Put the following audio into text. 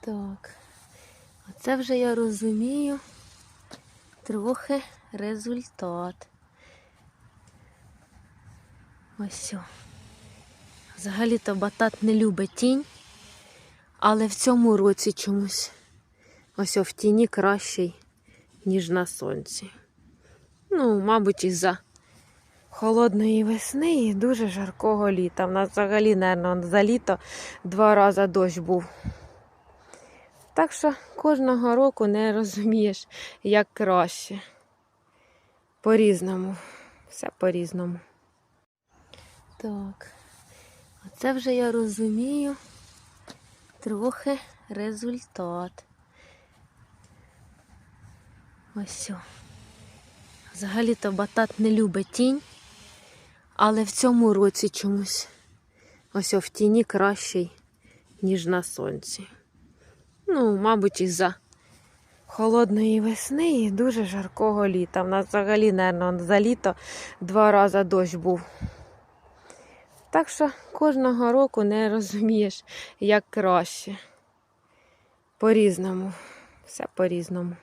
Так. Оце вже я розумію трохи результат. Ось. Взагалі-то батат не любить тінь, але в цьому році чомусь ось в тіні кращий, ніж на сонці. Ну, мабуть, із-за холодної весни і дуже жаркого літа. У нас взагалі, мабуть, за літо два рази дощ був. Так що кожного року не розумієш, як краще. По-різному. Все по-різному. Так. Оце вже я розумію трохи результат. Ось. Взагалі-то батат не любить тінь, але в цьому році чомусь ось в тіні кращий, ніж на сонці. Ну, мабуть, із-за холодної весни і дуже жаркого літа. У нас взагалі, мабуть, за літо два рази дощ був. Так що кожного року не розумієш, як краще. По-різному. Все по-різному.